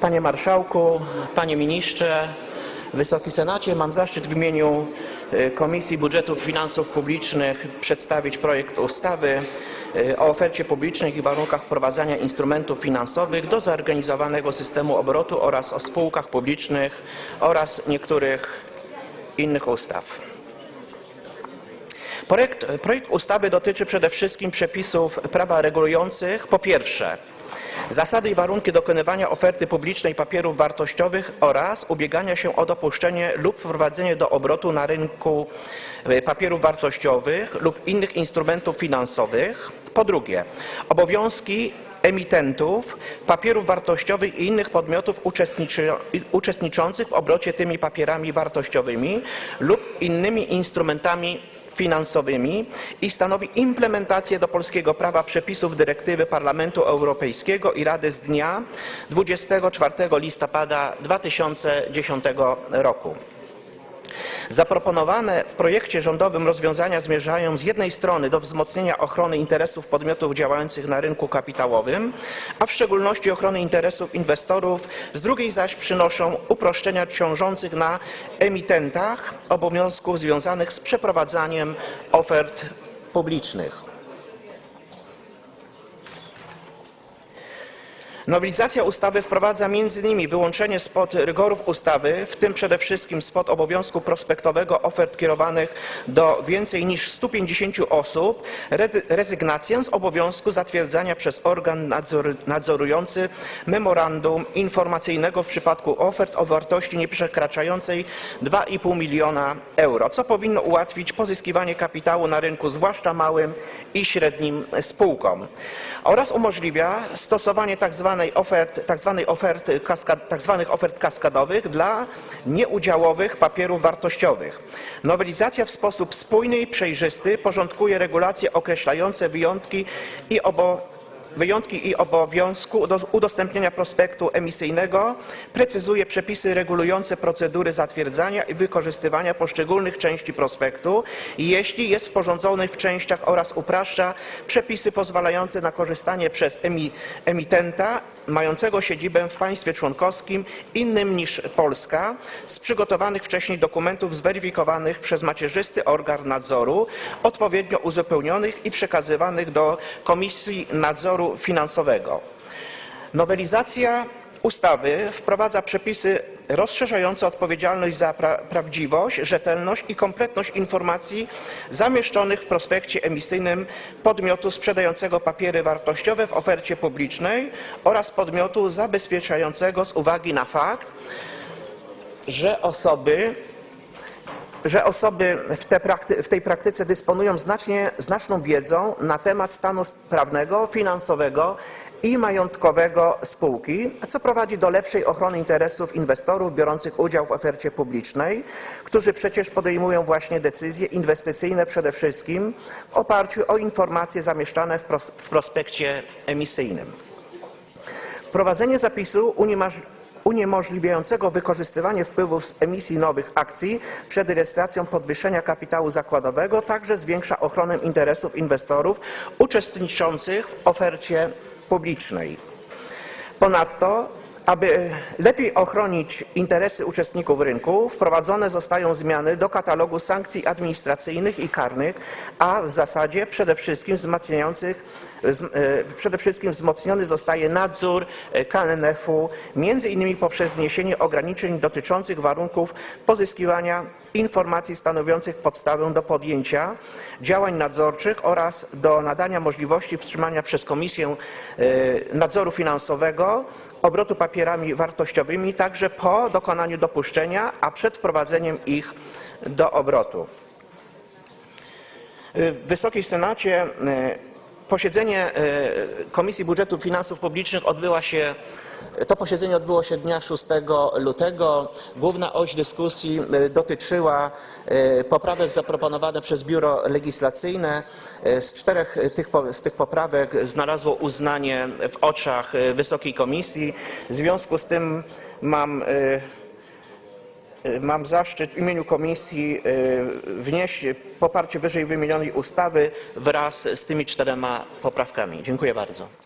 Panie Marszałku, Panie Ministrze, Wysoki Senacie, mam zaszczyt w imieniu e, Komisji Budżetu Finansów Publicznych przedstawić projekt ustawy e, o ofercie publicznej i warunkach wprowadzania instrumentów finansowych do zorganizowanego systemu obrotu oraz o spółkach publicznych oraz niektórych innych ustaw. Projekt, projekt ustawy dotyczy przede wszystkim przepisów prawa regulujących po pierwsze zasady i warunki dokonywania oferty publicznej papierów wartościowych oraz ubiegania się o dopuszczenie lub wprowadzenie do obrotu na rynku e, papierów wartościowych lub innych instrumentów finansowych. Po drugie, obowiązki emitentów papierów wartościowych i innych podmiotów uczestniczących w obrocie tymi papierami wartościowymi lub innymi instrumentami finansowymi i stanowi implementację do polskiego prawa przepisów dyrektywy Parlamentu Europejskiego i Rady z dnia 24 listopada 2010 roku. Zaproponowane w projekcie rządowym rozwiązania zmierzają z jednej strony do wzmocnienia ochrony interesów podmiotów działających na rynku kapitałowym, a w szczególności ochrony interesów inwestorów, z drugiej zaś przynoszą uproszczenia ciążących na emitentach obowiązków związanych z przeprowadzaniem ofert publicznych. Nowelizacja ustawy wprowadza m.in. wyłączenie spod rygorów ustawy, w tym przede wszystkim spod obowiązku prospektowego ofert kierowanych do więcej niż 150 osób, re- rezygnację z obowiązku zatwierdzania przez organ nadzor, nadzorujący memorandum informacyjnego w przypadku ofert o wartości nieprzekraczającej 2,5 miliona euro, co powinno ułatwić pozyskiwanie kapitału na rynku, zwłaszcza małym i średnim spółkom oraz umożliwia stosowanie tzw. ofert, tzw. oferty, kaskad, tzw. ofert kaskadowych dla nieudziałowych papierów wartościowych. Nowelizacja w sposób spójny i przejrzysty porządkuje regulacje określające wyjątki i obo wyjątki i obowiązku udo- udostępnienia prospektu emisyjnego, precyzuje przepisy regulujące procedury zatwierdzania i wykorzystywania poszczególnych części prospektu, jeśli jest sporządzony w częściach oraz upraszcza przepisy pozwalające na korzystanie przez emi- emitenta mającego siedzibę w państwie członkowskim innym niż Polska z przygotowanych wcześniej dokumentów zweryfikowanych przez macierzysty organ nadzoru, odpowiednio uzupełnionych i przekazywanych do Komisji Nadzoru Finansowego. Nowelizacja ustawy wprowadza przepisy rozszerzające odpowiedzialność za pra prawdziwość, rzetelność i kompletność informacji zamieszczonych w prospekcie emisyjnym podmiotu sprzedającego papiery wartościowe w ofercie publicznej oraz podmiotu zabezpieczającego z uwagi na fakt, że osoby że osoby w, te prakty, w tej praktyce dysponują znacznie, znaczną wiedzą na temat stanu prawnego, finansowego i majątkowego spółki, co prowadzi do lepszej ochrony interesów inwestorów biorących udział w ofercie publicznej, którzy przecież podejmują właśnie decyzje inwestycyjne przede wszystkim w oparciu o informacje zamieszczane w, pros, w prospekcie emisyjnym. Wprowadzenie zapisu uniemoż- uniemożliwiającego wykorzystywanie wpływów z emisji nowych akcji przed rejestracją podwyższenia kapitału zakładowego także zwiększa ochronę interesów inwestorów uczestniczących w ofercie publicznej. Ponadto, aby lepiej ochronić interesy uczestników rynku, wprowadzone zostają zmiany do katalogu sankcji administracyjnych i karnych, a w zasadzie przede wszystkim e, przede wszystkim wzmocniony zostaje nadzór e, KNF-u, między innymi poprzez zniesienie ograniczeń dotyczących warunków pozyskiwania informacji stanowiących podstawę do podjęcia działań nadzorczych oraz do nadania możliwości wstrzymania przez Komisję e, Nadzoru Finansowego obrotu papierami wartościowymi także po dokonaniu dopuszczenia, a przed wprowadzeniem ich do obrotu. W Wysokiej Senacie e, posiedzenie e, Komisji Budżetu Finansów Publicznych odbyła się to posiedzenie odbyło się dnia 6 lutego. Główna oś dyskusji e, dotyczyła e, poprawek zaproponowanych przez Biuro Legislacyjne. Z czterech tych, z tych poprawek znalazło uznanie w oczach Wysokiej Komisji. W związku z tym mam Mam zaszczyt w imieniu komisji e, wnieść poparcie wyżej wymienionej ustawy wraz z tymi czterema poprawkami. Dziękuję bardzo.